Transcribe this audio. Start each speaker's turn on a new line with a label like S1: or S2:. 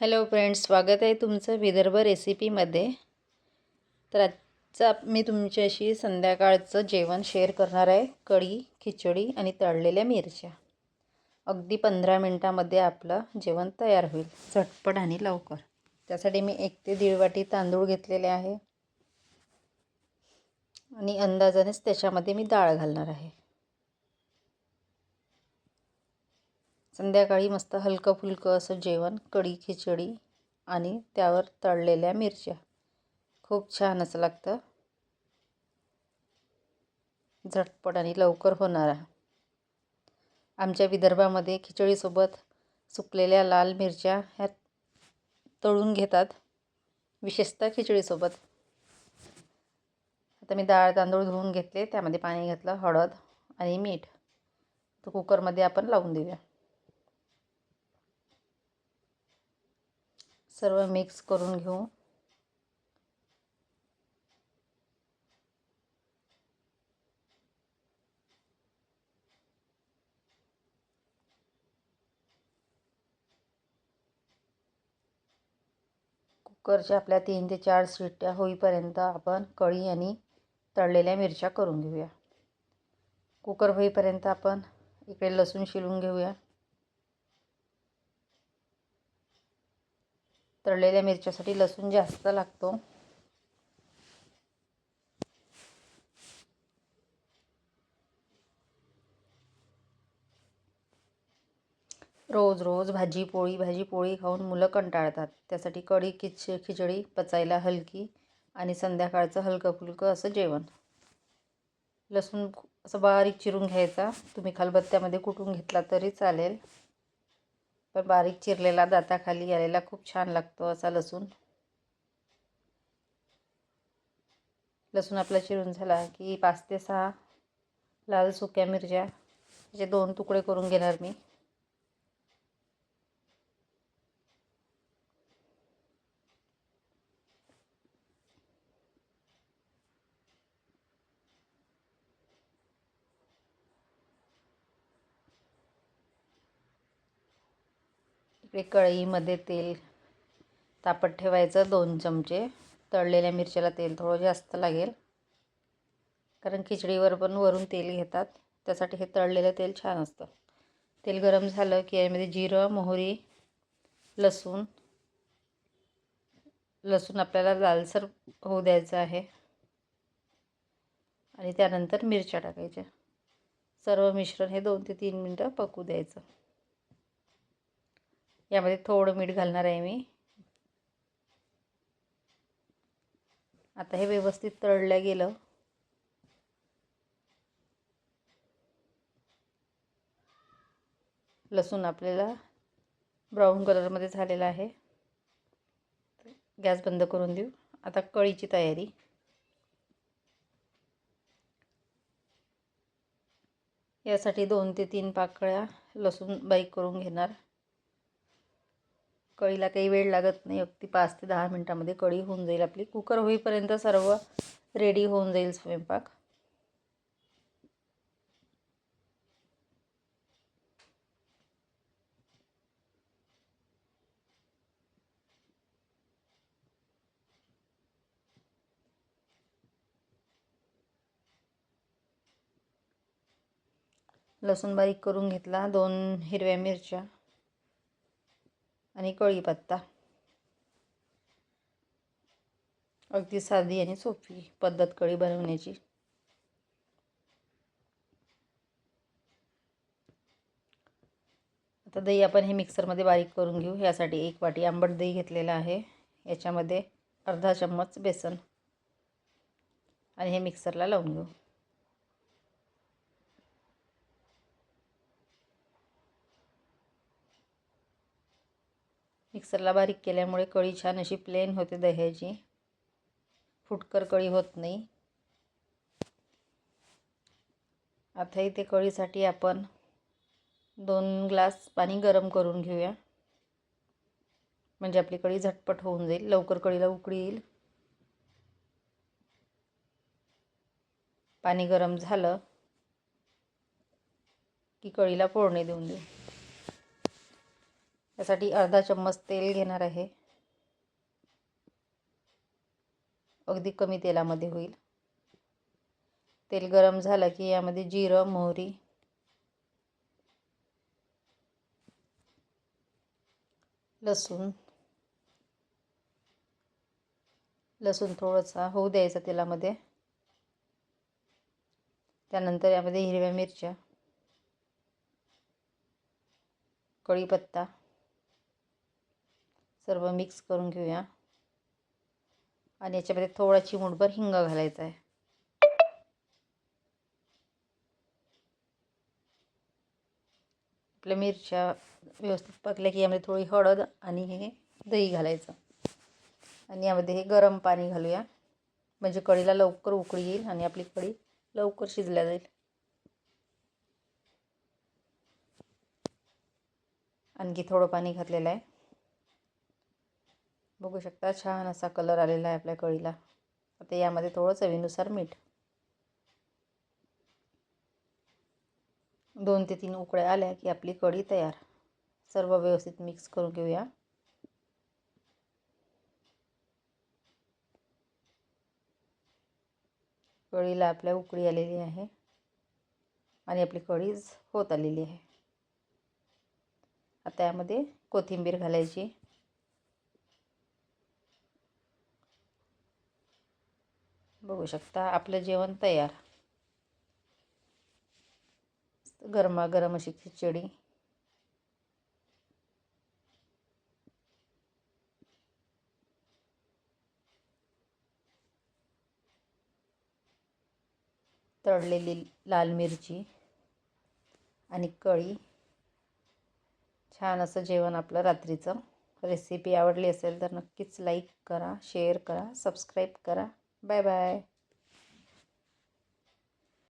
S1: Hello friends स्वागत आहे तुमचं विदर्भ रेसिपीमध्ये. तर आजचा मी तुमच्याशी संध्याकाळचं जेवण शेअर करणार आहे कढी खिचडी आणि तळलेल्या मिरच्या. अगदी पंधरा मिनटामध्ये आपलं जेवण तयार होईल झटपट आणि लवकर. त्यासाठी मी एक ते दीड वाटी तांदूळ घेतलेले आहे. आणि अंदाजानेच त्याच्यामध्ये मी डाळ घालणार आहे. संध्याकाळी मस्त हलकं फुलकं असं जेवण कढी खिचडी आणि त्यावर तळलेल्या मिरच्या. खूप छान असं लागतं. झटपट आणि लवकर होणारा आमच्या विदर्भामध्ये खिचडीसोबत सुकलेल्या लाल मिरच्या ह्या तळून घेतात. विशेषतः खिचडीसोबत. आता मी डाळ तांदूळ धुवून घेतले. त्यामध्ये पाणी घातलं हळद आणि मीठ. तर कुकरमध्ये आपण लावून देऊया. सर्व मिक्स करून घेऊ. कुकरच्या आपल्या तीन ते चार शिट्ट्या होईपर्यंत आपण कढी आणि तळलेल्या मिरच्या करून घेऊया. कुकर होईपर्यंत आपण इकडे लसूण शिलून घेऊया. तळलेल्या मिरच्यासाठी लसूण जास्त लागतो. रोज रोज भाजी पोळी भाजी पोळी खाऊन मुलं कंटाळतात. त्यासाठी कढी खिच खिचडी पचायला हलकी आणि संध्याकाळचं हलकं फुलकं असं जेवण. लसूण असं बारीक चिरून घ्यायचा. तुम्ही खलबत्त्यामध्ये कुटून घेतला तरी चालेल. पण बारीक चिरलेला दाताखाली आलेला खूप छान लागतो असा लसूण. लसूण आपला चिरून झाला की पाच ते सहा लाल सुक्या मिरच्या त्याचे दोन तुकडे करून घेणार मी. इकडे कढईमध्ये तेल तापत ठेवायचं दोन चमचे. तळलेल्या मिरच्याला तेल थोडं जास्त लागेल. कारण खिचडीवर पण वरून तेल घेतात त्यासाठी हे तळलेलं तेल छान असतं. तेल गरम झालं की यामध्ये जिरं मोहरी लसूण लसूण आपल्याला लालसर होऊ द्यायचं आहे. आणि त्यानंतर मिरच्या टाकायच्या. सर्व मिश्रण हे दोन ते तीन मिनटं पकू द्यायचं. यामध्ये थोडं मीठ घालणार आहे मी. आता हे व्यवस्थित तळलं गेलं. लसूण आपल्याला ब्राऊन कलरमध्ये झालेला आहे. गॅस बंद करून देऊ. आता कळीची तयारी. यासाठी दोन ते तीन पाकळ्या लसूण बारीक करून घेणार. कढीला काही वेळ लागत नाही. अगदी पाच ते दहा मिनटामध्ये कढी होऊन जाईल आपली. कुकर होईपर्यंत सर्व रेडी होऊन जाईल स्वयंपाक. लसूण बारीक करून घेतला. दोन हिरव्या मिरच्या. आणि कढीपत्ता अगदी साधी आणि सोपी पद्धत कढी बनवण्याची. आता दही आपण हे मिक्सरमध्ये बारीक करून घेऊ. यासाठी एक वाटी आंबट दही घेतलेलं आहे. याच्यामध्ये अर्धा चम्मच बेसन. आणि हे मिक्सरला लावून घेऊ. मिक्सरला बारीक केल्यामुळे कळी छान अशी प्लेन होते दह्याची. फुटकर कळी होत नाही. आता इथे कळीसाठी आपण दोन ग्लास पाणी गरम करून घेऊया. म्हणजे आपली कळी झटपट होऊन जाईल लवकर कळीला उकळी येईल. पाणी गरम झालं की कळीला फोडणी देऊन देऊ. त्यासाठी अर्धा चम्मच तेल घेणार आहे. अगदी कमी तेलामध्ये होईल. तेल गरम झालं की यामध्ये जिरं मोहरी लसूण लसूण थोडंसं होऊ द्यायचा तेलामध्ये. त्यानंतर यामध्ये हिरव्या मिरच्या कढीपत्ता सर्व मिक्स करून घेऊया. आणि याच्यामध्ये थोडा चिमूटभर हिंग घालायचा आहे. आपल्या मिरच्या व्यवस्थित पकल्या की यामध्ये थोडी हळद आणि हे दही घालायचं. आणि यामध्ये हे गरम पाणी घालूया. म्हणजे कढीला लवकर उकळी येईल आणि आपली कढी लवकर शिजल्या जाईल. आणखी थोडं पाणी घातलेलं आहे. बघू शकता छान असा कलर आलेला आहे आपल्या कळीला. आता यामध्ये थोडं चवीनुसार मीठ. दोन ते तीन उकळ्या आल्या की आपली कढी तयार. सर्व व्यवस्थित मिक्स करून घेऊया. कढीला आपल्या उकळी आलेली आहे आणि आपली कढीच होत आलेली आहे. आता यामध्ये कोथिंबीर घालायची. बघू शकता. आपलं जेवण तयार. गरमागरम अशी खिचडी. तळलेली लाल मिरची आणि कढी छान असं जेवण आपलं रात्रीचं. रेसिपी आवडली असेल तर नक्कीच लाईक करा शेअर करा सबस्क्राईब करा. Bye bye.